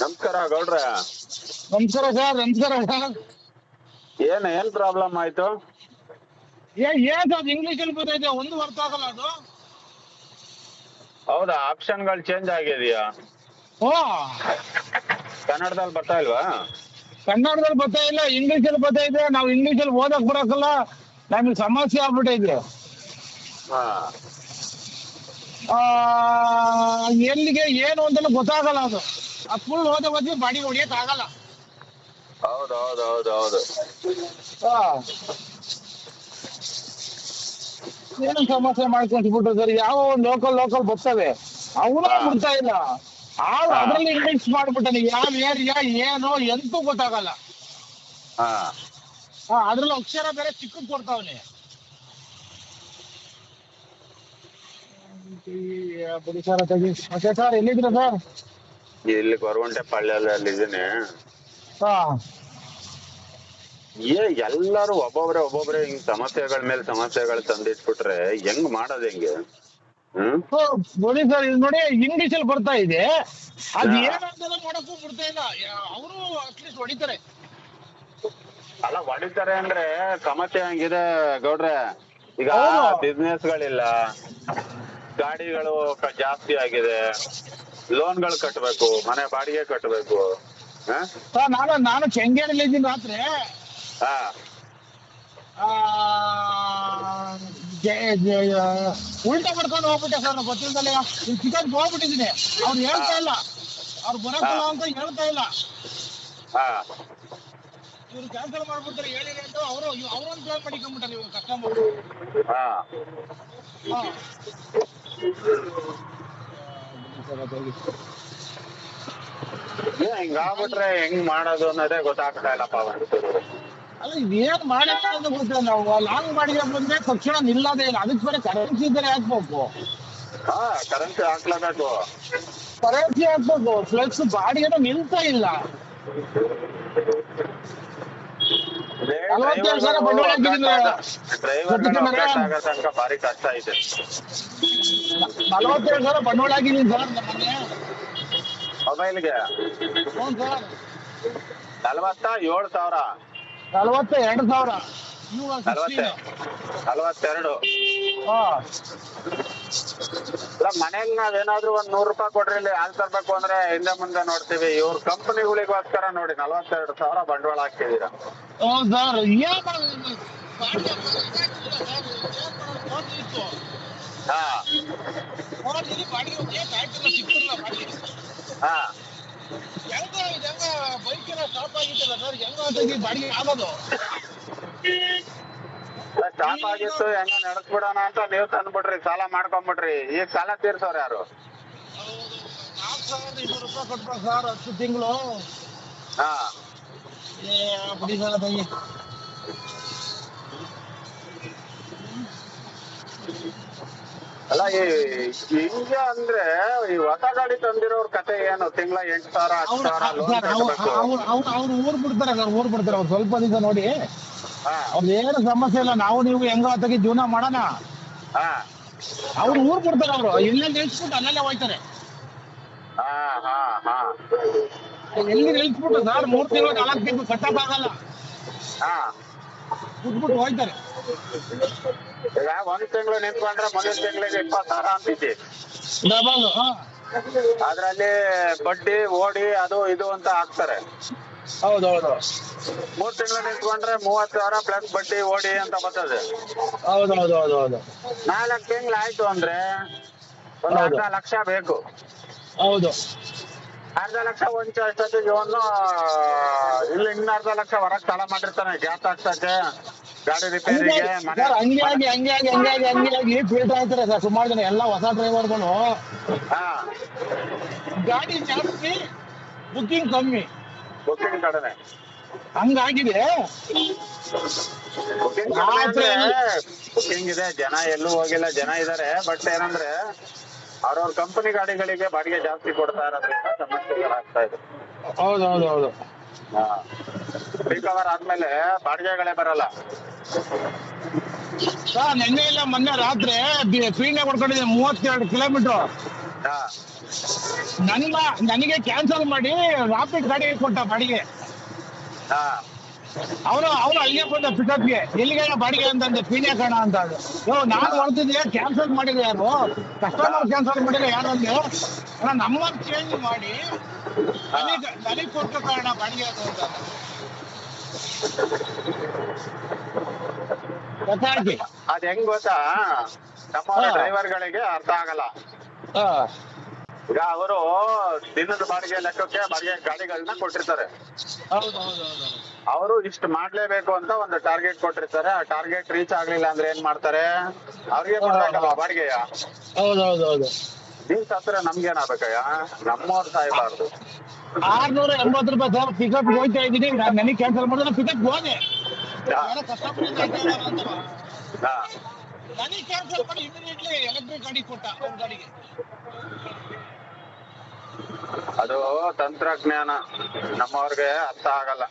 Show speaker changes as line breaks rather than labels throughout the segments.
ನಮಸ್ಕಾರ ಗೌಡ್ರ.
ನಮಸ್ಕಾರ ಸರ್ ನಮಸ್ಕಾರ ಸರ್.
ಏನ್ ಏನ್ ಪ್ರಾಬ್ಲಮ್ ಆಯ್ತು?
ಏ ಏನ್ ಅದು ಇಂಗ್ಲಿಷ್ ಅಲ್ಲಿ ಬರ್ತೈತೆ ಒಂದು ಅರ್ಥ ಆಗಲ್ಲ ಅದು.
ಹೌದಾ ಆಪ್ಷನ್ಗಳು ಚೇಂಜ್ ಆಗಿದೆಯಾ?
ಓ.
ಕನ್ನಡದಲ್ಲಿ ಬರ್ತಾ ಇಲ್ವಾ?
ಕನ್ನಡದಲ್ಲಿ ಬರ್ತಾ ಇಲ್ಲ ಇಂಗ್ಲಿಷ್ ಅಲ್ಲಿ ಬರ್ತಾ ಇದೆ ನಾವು ಇಂಗ್ಲಿಷ್ ಅಲ್ಲಿ ಓದಕ್ ಬರಕಲ್ಲ ನಮಗೆ ಸಮಸ್ಯೆ ಆಗ್ಬಿಟ್ಟೈತೆ.
ಹಾ.
ಎಲ್ಲಿಗೆ ಏನು ಅಂತ ಗೊತ್ತಾಗಲ್ಲ ಅದು. ಆ ಫುಲ್ ಹೋದ ಬದಿ ಬಾಡಿ ಹೊಡಿಯಕ್ ಆಗಲ್ಲ.
ಹೌದು ಹೌದು ಹೌದು ಹೌದು.
ಆ. ಏನು ಸಮಸ್ಯೆ ಮಾಡ್ಕೊಂಡ್ಬಿಟ್ರು ಸರ್? ಯಾವ ಲೋಕಲ್ ಲೋಕಲ್ ಬರ್ತವೆ. ಅವನು. ಬಿಡ್ತಾ ಇಲ್ಲ. ಆ
ಹಾ.
ಅದ್ರಲ್ಲಿ ಇನ್ವೆಸ್ಟ್ ಮಾಡ್ಬಿಟ್ಟಾನೆ. ಯಾವ ಏರಿಯಾ ಏನು ಎಂತೂ ಗೊತ್ತಾಗಲ್ಲ.
ಹಾ.
ಆ, ಅದ್ರಲ್ಲಿ ಅಕ್ಷರ ಬೇರೆ ಚಿಕ್ಕ ಕೊಡ್ತಾವನೆ. ಬಿಡಿ ಸರ್ ತೆಗಿ ಓಕೆ ಸರ್ ಎಲ್ಲಿದ್ದೀರಾ ಸರ್
ಇಲ್ಲಿ ಗೊರವಂಟೆ ಪಾಳ್ಯದಲ್ಲಿ ಇದೀನಿ
ಹಾ.
ಏ ಎಲ್ಲಾರು ಒಬ್ಬೊಬ್ರೆ ಒಬ್ಬೊಬ್ರೆ ಹಿಂಗ್ ಸಮಸ್ಯೆಗಳ ಮೇಲೆ ಸಮಸ್ಯೆಗಳು ತಂದಿಟ್ಬಿಟ್ರೆ ಹೆಂಗ್ ಮಾಡೋದ್ ಹೆಂಗೆ? ಹ್ಮ್?
ನೋಡಿ ಸರ್ ಇದು ನೋಡಿ ಇಂಗ್ಲಿಷ್ ಅಲ್ಲಿ ಬರ್ತಾ ಇದೆ. ಅದ್
ಏನಂತ
ಏನಂತೆಲ್ಲ ಮಾಡಕ್ಕೂ ಬಿಡ್ತಾ ಇಲ್ಲ. ಅವರು ಅಟ್ಲೀಸ್ಟ್ ಹೊಡಿತಾರೆ.
ಅಲ್ಲ ಹೊಡಿತಾರೆ ಅಂದ್ರೆ ಸಮಸ್ಯೆ ಹಂಗಿದೆ ಗೌಡ್ರೆ? ಈಗ. ಬಿಸ್ನೆಸ್ ಗಳಿಲ್ಲ. ಗಾಡಿಗಳು ಜಾಸ್ತಿ ಆಗಿದೆ. ಲೋನ್ಗಳು ಕಟ್ಟಬೇಕು ಮನೆ ಬಾಡಿಗೆ ಕಟ್ಟಬೇಕು
ಸರ್ ನಾನು ನಾನು ಕೆಂಗೇರಿಯಲ್ಲಿ ಇದ್ದೀನಿ ರಾತ್ರಿ.
ಹಾ.
ಉಲ್ಟಾ ಮಾಡ್ಕೊಂಡು ಹೋಗ್ಬಿಟ್ಟೆ ಸರ್ ನಾನು ಗೊತ್ತಿಲ್ದಲೆ. ಇಲ್ಲಿ ಚಿಕನ್ ಹೋಗ್ಬಿಟ್ಟಿದ್ದೀನಿ ಅವ್ರು ಹೇಳ್ತಾ ಇಲ್ಲ. ಅವ್ರು ಬರಕ್ಕಲ್ಲ ಅಂತ ಹೇಳ್ತಾ ಇಲ್ಲ.
ಹಾ.
ಇವ್ರು ಕ್ಯಾನ್ಸಲ್ ಮಾಡ್ಬಿಡ್ತಾರೆ ಹೇಳಿರಿ ಅಂತ ಅವರು ಅವ್ರೊಂದು ಪ್ಲಾನ್ ಮಾಡಿಕೊಂಡ್ಬಿಟ್ಟಾರೆ ಇವ್ರು ಕಸ್ಟಮರ್
ಹಿಂಗಾಗ್ಬಿಟ್ರೆ ಹೆಂಗ್ ಮಾಡೋದು ಅನ್ನೋದೇ ಗೊತ್ತಾಗ್ತಾ ಇಲ್ಲಪ್ಪ
ಅಲ್ಲ ಇದೇನ್ ಮಾಡಿಲ್ಲ ಅಂತ ಗೊತ್ತಿಲ್ಲ ನಾವು? ಲಾಂಗ್ ಮಾಡಿದ್ರೆ ಬಂದ್ರೆ ತಕ್ಷಣ ನಿಲ್ಲದೇ ಇಲ್ಲ. ಅದಕ್ಕೆ ಬೇರೆ ಕರೆನ್ಸಿ ಬೇರೆ ಹಾಕ್ಬೇಕು.
ಹಾ ಕರೆನ್ಸಿ ಹಾಕ್ಲೇಬೇಕು.
ಕರೆನ್ಸಿ ಹಾಕ್ಬೇಕು. ಫ್ಲೆಕ್ಸ್ ಬಾಡಿಗೆನೂ ನಿಲ್ತಾ ಇಲ್ಲ. ನಲವತ್ತೇಳು ಸಾವಿರ ಬಂಡವಾಳ
ಭಾರಿ ಕಷ್ಟ ಐತೆ
ನಲವತ್ತೇಳು ಸಾವಿರ ಬಂಡವಾಳ ಹಾಕಿದ್ದೀನಿ ಸರ್
ಮೊಬೈಲ್ಗೆ?
ಹ್ಞೂ ಸರ್.
ನಲವತ್ತ ಏಳು ಸಾವಿರ.
ನಲವತ್ತ ಎರಡು ಸಾವಿರ.
ನಲವತ್ತೆ. ನಲವತ್ತೆರಡು.
ಹಾ.
ಇಲ್ಲ ಮನೇಲಿ ನಾವೇನಾದ್ರೂ ಒಂದ್ ನೂರು ರೂಪಾಯಿ ಕೊಡ್ರಿ ಇಲ್ಲಿ ಹಾಲ್ ತರ್ಬೇಕು ಅಂದ್ರೆ ಹಿಂದೆ ಮುಂದೆ ನೋಡ್ತೀವಿ. ಇವ್ರ ಕಂಪನಿಗಳಿಗೋಸ್ಕರ ನೋಡಿ ನಲವತ್ತೆರಡು ಸಾವಿರ ಬಂಡವಾಳ ಹಾಕಿದೀರ
ಹೌದು ಸರ್. ಏನ್ ಮಾಡೋದು ಬಾಡಿಗೆ ಇದಾಗ್ತಿಲ್ಲ ಸರ್. ಏನ್ ಮಾಡೋದು? ಫೋನ್ ಇತ್ತು. ಹೆಂಗ ಹೆಂಗ ಬೈಕ್ ಎಲ್ಲ ಸ್ಟಾಪ್ ಆಗಿತ್ತಲ್ಲ ಸರ್ ಹೆಂಗ ಅಂತ ಬಾಡಿಗೆ ಆಗೋದು
ಸ್ಟಾಪ್ ಆಗಿತ್ತು ಹೆಂಗ ನಡೆಸ್ಬಿಡೋಣ ಅಂತ ನೀವ್ ತಂದ್ಬಿಟ್ರಿ ಸಾಲ ಮಾಡ್ಕೊಂಡ್ಬಿಟ್ರಿ ಈಗ ಸಾಲ ತೀರ್ಸೋರ್ ಯಾರು?
ನಾಲ್ಕು ಸಾವಿರದ ಇನ್ನೂರು ರೂಪಾಯಿ ಕೊಟ್ಟ ಸರ್ ಹತ್ತು ತಿಂಗಳು.
ಹಾ.
ಬಿಡಿ ಸರ್ ಅದಾಗಿ
ಅಲ್ಲ ಈ ಹಿಂಗೆ ಅಂದ್ರೆ ಈ ಹೊಸ ಗಾಡಿ ತಂದಿರೋರ್ ಕತೆ ಏನು? ತಿಂಗಳ ಎಂಟು ಸಾವಿರ ಹತ್ತು
ಅವ್ರು
ಸಾವಿರ
ಅವ್ರು ಅವ್ರು ಅವ್ರು ಅವ್ರು ಊರ್ ಬಿಡ್ತಾರೆ ಸರ್ ಊರ್ ಬಿಡ್ತಾರೆ ಅವ್ರು ಸ್ವಲ್ಪ ದಿವಸ ನೋಡಿ.
ಹಾ.
ಅವ್ರದ್ದು ಏನು ಸಮಸ್ಯೆ ಇಲ್ಲ ನಾವು ನೀವು ಹೆಂಗ ತೆಗಿ ಜೀವನ ಮಾಡೋಣ.
ಹಾ.
ಅವ್ರು ಊರ್ ಬಿಡ್ತಾರೆ ಅವರು ಇಲ್ಲೇ ನಿಲ್ಸ್ಬಿಟ್ಟು ಅಲ್ಲಲ್ಲೇ ಹೋಯ್ತಾರೆ.
ಹಾ ಹಾ ಹಾ.
ಎಲ್ಲಿ ನಿಲ್ಸ್ಬಿಟ್ಟು ಸರ್ ಮೂರ್ ತಿಂಗಳು ನಾಲ್ಕು ತಿಂಗಳು ಕಟ್ಟಕ್ಕಾಗಲ್ಲ.
ಹಾ.
ಬಿಟ್ಬಿಟ್ಟು ಹೋಯ್ತಾರೆ.
ಈಗ ಒಂದ್ ತಿಂಗಳು ನಿಂತ್ಕೊಂಡ್ರೆ ಮುಂದಿನ ತಿಂಗಳಿಗೆ ಇಪ್ಪತ್ತು ಸಾವಿರ ಅಂತಿದ್ದಿ
ಡಬಲ್
ಅದ್ರಲ್ಲಿ ಬಡ್ಡಿ ಓಡಿ ಅದು ಇದು ಅಂತ ಹಾಕ್ತಾರೆ.
ಹೌದು ಹೌದು
ಮೂರ್ ತಿಂಗಳು ನಿಂತ್ಕೊಂಡ್ರೆ ಮೂವತ್ತು ಸಾವಿರ ಪ್ಲಸ್ ಬಡ್ಡಿ ಓಡಿ ಅಂತ ಬರ್ತದೆ.
ಹೌದು ಹೌದು ಹೌದು ಹೌದು
ನಾಲ್ಕು ತಿಂಗಳು ಆಯ್ತು ಅಂದ್ರೆ ಒಂದು. ಅರ್ಧ ಲಕ್ಷ ಬೇಕು.
ಹೌದು.
ಅರ್ಧ ಲಕ್ಷ ಒಂಚ ಅಷ್ಟೊತ್ತಿಗೆ ಇವನು ಇಲ್ಲಿ ಇನ್ನ ಅರ್ಧ ಲಕ್ಷ ಹೊರಗ್ ಸಾಲ ಮಾಡಿರ್ತಾನೆ ಗ್ಯಾಸ್ ಹಾಕ್ಸಕ್ಕೆ ಗಾಡಿ ರಿಪೇರಿಗೆ ಮನೆ
ಹಂಗಾಗಿ ಹಂಗಾಗಿ ಹಂಗಾಗಿ ಹಂಗೆ ಆಗಿ ಹಂಗೆ ಆಗಿ ಹಂಗೆ ಆಗಿ ಫೀಲ್ಟ್ ಆಯ್ತಾರೆ ಸರ್ ಸುಮಾರು ಜನ ಎಲ್ಲ ಹೊಸ ಡ್ರೈವರ್ಗಳು.
ಹಾ.
ಗಾಡಿ ಜಾಸ್ತಿ ಬುಕ್ಕಿಂಗ್ ಕಮ್ಮಿ.
ಬುಕ್ಕಿಂಗ್ ಕಡಿಮೆ.
ಹಂಗಾಗಿದೆ.
ಬುಕ್ಕಿಂಗ್ ಇದೆ ಜನ ಎಲ್ಲೂ ಹೋಗಿಲ್ಲ ಜನ ಇದಾರೆ ಬಟ್ ಏನಂದ್ರೆ ಅವ್ರವ್ರ ಕಂಪನಿ ಗಾಡಿಗಳಿಗೆ ಬಾಡಿಗೆ ಜಾಸ್ತಿ ಕೊಡ್ತಾ ಇರೋದ್ರಿಂದ ಸಮಸ್ಯೆಗಳಾಗ್ತಾ ಇದೆ.
ಹೌದು ಹೌದು ಹೌದು.
ರಿಕವರ್ ಆದ್ಮೇಲೆ ಬಾಡಿಗೆಗಳೇ ಬರಲ್ಲ.
ಸರ್ ನಿನ್ನೆ ಇಲ್ಲ ಮೊನ್ನೆ ರಾತ್ರಿ ಪೀಣ್ಯ ಕೊಡ್ಕೊಂಡಿದ್ದೆ ಮೂವತ್ತೆರಡು ಕಿಲೋಮೀಟರ್
ಹಾ.
ನನ್ನ ನನಗೆ ಕ್ಯಾನ್ಸಲ್ ಮಾಡಿ ರಾತ್ರಿ ಗಾಡಿ ಕೊಟ್ಟ ಬಾಡಿಗೆ.
ಹಾ.
ಅವನು ಅವನು ಅಲ್ಲಿಗೆ ಬಂದ ಪಿಕಪ್ಗೆ ಎಲ್ಲಿಗೆ ಬಾಡಿಗೆ ಅಂತಂದೆ ಪೀಣ್ಯ ಕಣ ಅಂತ ಅದು. ಯೋ ನಾನು ಹೊರತಿದ್ದೆ ಕ್ಯಾನ್ಸಲ್ ಮಾಡಿದ್ರೆ ಯಾರು? ಕಸ್ಟಮರ್ ಕ್ಯಾನ್ಸಲ್ ಮಾಡಿದ್ರೆ ಯಾರು ನಮ್ಮ ಅಣ್ಣ ನಂಬರ್ ಚೇಂಜ್ ಮಾಡಿ ನನಗೆ ನನಗೆ ಕೊಟ್ಟು ಕಾರಣ ಬಾಡಿಗೆ ಅದು ಅಂತ
ಅದ್. ಹೆಂಗ್ ಗೊತ್ತಾ? ನಮ್ಮ
ಡ್ರೈವರ್
ಡ್ರೈವರ್ಗಳಿಗೆ ಅರ್ಥ ಆಗಲ್ಲ.
ಹಾ.
ಈಗ ಅವರು ದಿನದ ಬಾಡಿಗೆ ಲೆಕ್ಕಕ್ಕೆ ಬಾಡಿಗೆ ಗಾಡಿಗಳನ್ನ ಕೊಟ್ಟಿರ್ತಾರೆ.
ಹೌದು ಹೌದು ಹೌದು.
ಅವರು ಇಷ್ಟು ಮಾಡ್ಲೇಬೇಕು ಅಂತ ಒಂದು ಟಾರ್ಗೆಟ್ ಕೊಟ್ಟಿರ್ತಾರೆ ಆ ಟಾರ್ಗೆಟ್ ರೀಚ್ ಆಗ್ಲಿಲ್ಲ ಅಂದ್ರೆ ಏನ್ ಮಾಡ್ತಾರೆ? ಅವ್ರಿಗೆ ಕೊಡ್ಬೇಕಲ್ಲ ಬಾಡಿಗೆಯ
ಹೌದು ಹೌದು ಹೌದು
ನೀವ್ ಸತ್ರ ನಮ್ಗೇನಾಗ್ಬೇಕಯ್ಯ? ನಮ್ಮವ್ರು ಸಾಯ್ಬಾರ್ದು.
ಆರ್ನೂರ ಎಂಬತ್ತು ರೂಪಾಯಿ ಸರ್ ಪಿಕಪ್ ಹೋಗ್ತಾ ಇದ್ದೀನಿ. ನಾನು ನನಗೆ ಕ್ಯಾನ್ಸಲ್ ಮಾಡಿದ್ರೆ ಪಿಕಪ್ ಹೋದೆ. ನನಗೆ ಕ್ಯಾನ್ಸಲ್ ಮಾಡಿ ಇಮಿಡಿಯೇಟ್ಲಿ ಎಲೆಕ್ಟ್ರಿಕ್ ಗಾಡಿ ಕೊಟ್ಟ ಅವ್ನ ಗಾಡಿಗೆ.
ಅದು ತಂತ್ರಜ್ಞಾನ. ನಮ್ಮವ್ರಿಗೆ ಅರ್ಥ ಆಗಲ್ಲ.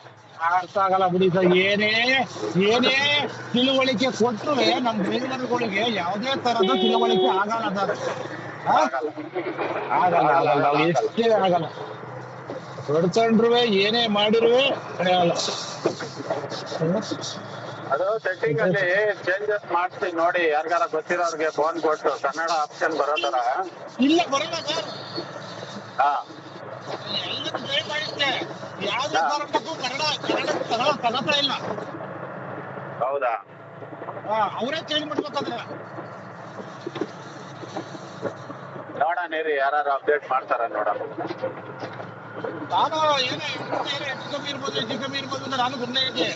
ಅರ್ಥ ಆಗಲ್ಲ ಬಿಡಿ ಸರ್. ಏನೇ ಏನೇ ತಿಳುವಳಿಕೆ ಕೊಟ್ಟರು ನಮ್ಮ ಡ್ರೈವರ್ಗಳಿಗೆ ಯಾವುದೇ ತರದ ತಿಳುವಳಿಕೆ ಆಗಲ್ಲ ಸರ್.
ಆಗಲ್ಲ
ಆಗಲ್ಲ ಎಷ್ಟೇ ಆಗಲ್ಲ. ಹೊಡ್ಕೊಂಡ್ರುವೆ ಏನೇ ಮಾಡಿರುವೆ ನಡೆಯಲ್ಲ
ಅದು ಸೆಟ್ಟಿಂಗ್ ಅಲ್ಲಿ ಚೇಂಜಸ್ ಮಾಡ್ತೀನಿ ನೋಡಿ. ಯಾರಿಗಾರ ಗೊತ್ತಿರೋರ್ಗೆ ಫೋನ್ ಕೊಟ್ಟು. ಕನ್ನಡ ಆಪ್ಷನ್ ಬರೋ ತರ
ಇಲ್ಲ ಬರಲ್ಲ ಸರ್.
ಹಾ. ಹೌದಾ
ಅವರೇ ಚೇಂಜ್ ಮಾಡ್ಬೇಕಂದ್ರೆ
ನೋಡೋಣ ಇರಿ ಯಾರು ಅಪ್ಡೇಟ್ ಮಾಡ್ತಾರ ನೋಡ
ನಾನು ಏನೋ ಏನೋ ಹೆಚ್ಚು ಕಮ್ಮಿ ಇರ್ಬೋದು ಹೆಚ್ಚು ಕಮ್ಮಿ ಇರ್ಬೋದು ಅಂತ ನಾನು ಸುಮ್ಮನೆ ಇದ್ದೆ